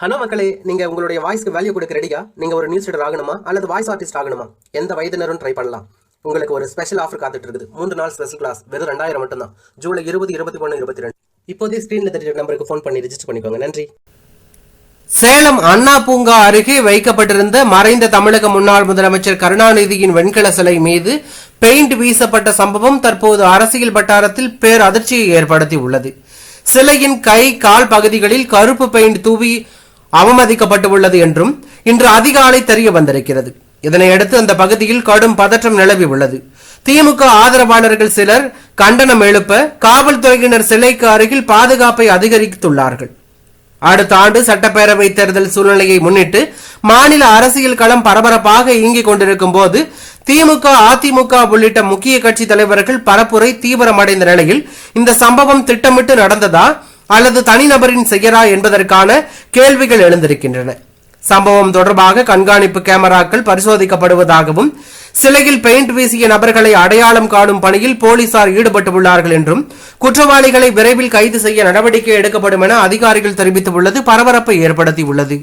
Hello மக்களே. நீங்கள் உங்களுடைய வாய்ஸ்க்கு வேல்யூ கொடுக்க ரெடியா நீங்கள் ஒரு நியூஸ் ரீடர் ஆகணுமா? அல்லது வாய்ஸ் ஆர்டிஸ்ட் ஆகணுமா? எந்த வயதினரும் ட்ரை பண்ணலாம். உங்களுக்கு ஒரு ஸ்பெஷல் ஆஃபர் காத்துட்டு இருக்குது. மூன்று நாள் ஸ்பெஷல் கிளாஸ் வெறும் ரெண்டாயிரம் மட்டும்தான். ஜூலை இருபது இருபத்தி ஒன்று இருபத்தி ரெண்டு. இப்போதே ஸ்க்ரீனில் தெரிஞ்ச நம்பருக்கு ஃபோன் பண்ணி ரிஜிஸ்டர் பண்ணிக்கோங்க. நன்றி. சேலம் அண்ணா பூங்கா அருகே வைக்கப்பட்டிருந்த மறைந்த தமிழக முன்னாள் முதலமைச்சர் கருணாநிதியின் வெண்கல சிலை மீது பெயிண்ட் வீசப்பட்ட சம்பவம் தற்போது அரசியல் வட்டாரத்தில் பேர் அதிர்ச்சியை ஏற்படுத்தி உள்ளது சிலையின் கை கால் பகுதிகளில் கருப்பு பெயிண்ட் தூவி அவமதிக்கப்பட்டு உள்ளது என்றும் இன்று அதிகாலை தெரிய வந்திருக்கிறது. இதனையடுத்து அந்த பகுதியில் கடும் பதற்றம் நிலவி உள்ளது. திமுக ஆதரவாளர்கள் சிலர் கண்டனம் எழுப்ப காவல்துறையினர் சிலைக்கு அருகில் பாதுகாப்பை அதிகரித்துள்ளார்கள். அடுத்த ஆண்டு சட்டப்பேரவை தேர்தல் சூழ்நிலையை முன்னிட்டு மாநில அரசியல் களம் பரபரப்பாக இயங்கிக் கொண்டிருக்கும் போது திமுக அதிமுக உள்ளிட்ட முக்கிய கட்சி தலைவர்கள் பரப்புரை தீவிரமடைந்த நிலையில் இந்த சம்பவம் திட்டமிட்டு நடந்ததா அல்லது தனிநபரின் செயலா என்பதற்கான கேள்விகள் எழுந்திருக்கின்றன. சம்பவம் தொடர்பாக கண்காணிப்பு கேமராக்கள் பரிசோதிக்கப்படுவதாகவும் சிலையில் பெயிண்ட் வீசிய நபர்களை அடையாளம் காணும் பணியில் போலீசார் ஈடுபட்டுள்ளார்கள் என்றும் குற்றவாளிகளை விரைவில் கைது செய்ய நடவடிக்கை எடுக்கப்படும் என அதிகாரிகள் தெரிவித்துள்ளது. பரபரப்பை ஏற்படுத்தியுள்ளது.